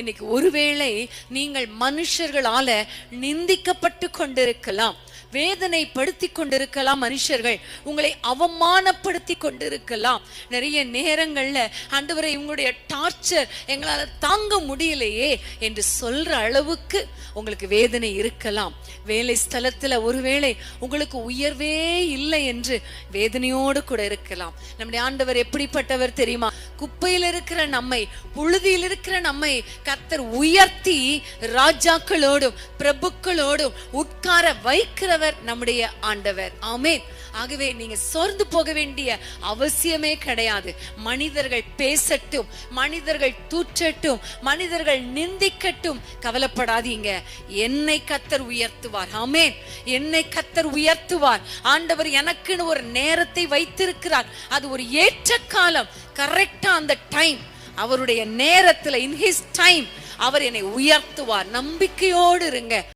இன்னைக்கு ஒருவேளை நீங்கள் மனுஷர்களால நிந்திக்கப்பட்டு கொண்டிருக்கலாம். வேதனைப்படுத்தி கொண்டிருக்கலாம் மனுஷர்கள். உங்களை அவமானப்படுத்தி கொண்டிருக்கலாம் நிறைய நேரங்கள்ல ஆண்டவரை இவங்களுடைய டார்ச்சர் எங்களால தாங்க முடியலையே என்று சொல்ற அளவுக்கு உங்களுக்கு வேதனை இருக்கலாம். வேலை ஸ்தலத்துல ஒருவேளை உங்களுக்கு உயர்வே இல்லை என்று வேதனையோடு கூட இருக்கலாம். நம்முடைய ஆண்டவர் எப்படிப்பட்டவர் தெரியுமா? குப்பையில் இருக்கிற நம்மை புழுதியில் இருக்கிற நம்மை கத்தர் உயர்த்தி ராஜாக்களோடும் பிரபுக்களோடும் உட்கார வைக்கிறவர் நம்முடைய ஆண்டவர். ஆமேன். ஆகவே நீங்க சோர்ந்து போக வேண்டிய அவசியமே கிடையாது. மனிதர்கள் பேசட்டும் மனிதர்கள் தூற்றட்டும் மனிதர்கள் நிந்திக்கட்டும். கவலைப்படாதீங்க. என்னை கத்தர் உயர்த்துவார். ஆமேன். என்னை கத்தர் உயர்த்துவார். ஆண்டவர் எனக்குன்னு ஒரு நேரத்தை வைத்திருக்கிறார். அது ஒரு ஏற்ற காலம். கரெக்டா அந்த டைம். அவருடைய நேரத்துல இன் ஹிஸ் டைம் அவர் என்னை உயர்த்துவார். நம்பிக்கையோடு இருங்க.